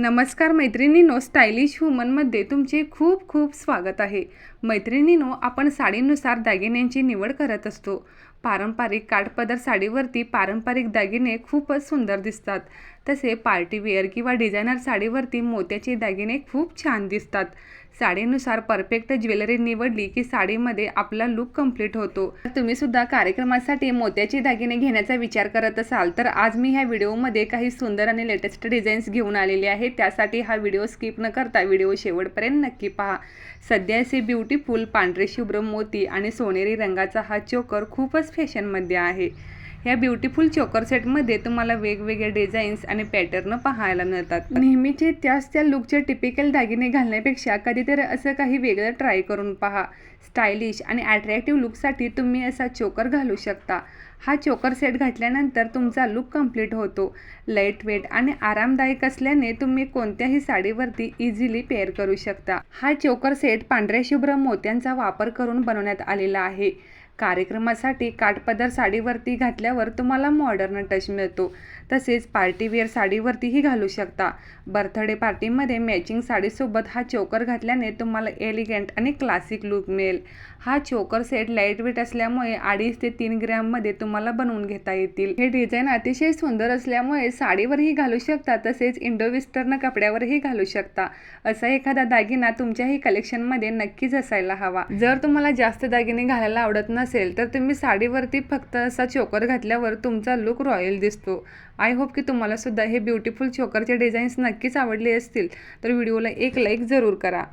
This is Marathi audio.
नमस्कार मैत्रिणींनो स्टायलिश वुमनमध्ये तुमचे खूप खूप स्वागत आहे. मैत्रिणींनो आपण साडीनुसार दागिन्यांची निवड करत असतो. पारंपरिक काठपदर साडीवरती पारंपरिक दागिने खूपच सुंदर दिसतात. तसे पार्टीवेअर किंवा डिझायनर साडीवरती मोत्याचे दागिने खूप छान दिसतात. साडीनुसार परफेक्ट ज्वेलरी निवडली की साडीमध्ये आपला लुक कंप्लीट होतो. तर तुम्ही सुद्धा कार्यक्रमासाठी मोत्याचे दागिने घेण्याचा विचार करत असाल तर आज मी ह्या व्हिडिओमध्ये काही सुंदर आणि लेटेस्ट डिझाईन्स घेऊन आलेले आहे. त्यासाठी हा व्हिडिओ स्किप न करता व्हिडिओ शेवटपर्यंत नक्की पहा. सध्या असे ब्युटीफुल पांढरे शुभ्र मोती आणि सोनेरी रंगाचा हा चोकर खूपच फॅशनमध्ये आहे. ह्या ब्युटिफुल चोकर सेटमध्ये तुम्हाला वेगवेगळे डिझाईन्स आणि पॅटर्न पाहायला मिळतात. नेहमीचे त्याच त्या लुकचे टिपिकल दागिने घालण्यापेक्षा कधीतरी असं काही वेगळं ट्राय करून पहा. स्टायलिश आणि अट्रॅक्टिव्ह लुकसाठी तुम्ही असा चोकर घालू शकता. हा चोकर सेट घातल्यानंतर तुमचा लुक कंप्लीट होतो. लाइट वेट आणि आरामदायक असल्याने तुम्ही कोणत्याही साडीवरती इझिली पेअर करू शकता. हा चोकर सेट पांढऱ्या शुभ्र मोत्यांचा वापर करून बनवण्यात आलेला आहे. कार्यक्रमासाठी काठपदर साडीवरती घातल्यावर तुम्हाला मॉडर्न टच मिळतो. तसेच पार्टीवेअर साडीवरतीही घालू शकता. बर्थडे पार्टीमध्ये मॅचिंग साडीसोबत हा चोकर घातल्याने तुम्हाला एलिगंट आणि क्लासिक लुक मिळेल. हा चोकर सेट लाइट वेट असल्यामुळे अडीच ते तीन ग्रॅममध्ये तुम्हाला बनवून घेता येतील. हे डिझाईन अतिशय सुंदर असल्यामुळे साडीवरही घालू शकता तसेच इंडो वेस्टर्न कपड्यावरही घालू शकता. असा एखादा दागिना तुमच्याही कलेक्शनमध्ये नक्कीच असायला हवा. जर तुम्हाला जास्त दागिने घालायला आवडत नसेल तर तुम्ही साडीवरती फक्त असा चोकर घातल्यावर तुमचा लुक रॉयल दिसतो. आय होप की तुम्हाला सुद्धा हे ब्युटिफुल चोकरचे डिझाईन्स नक्कीच आवडले असतील. तर व्हिडिओला एक लाईक जरूर करा.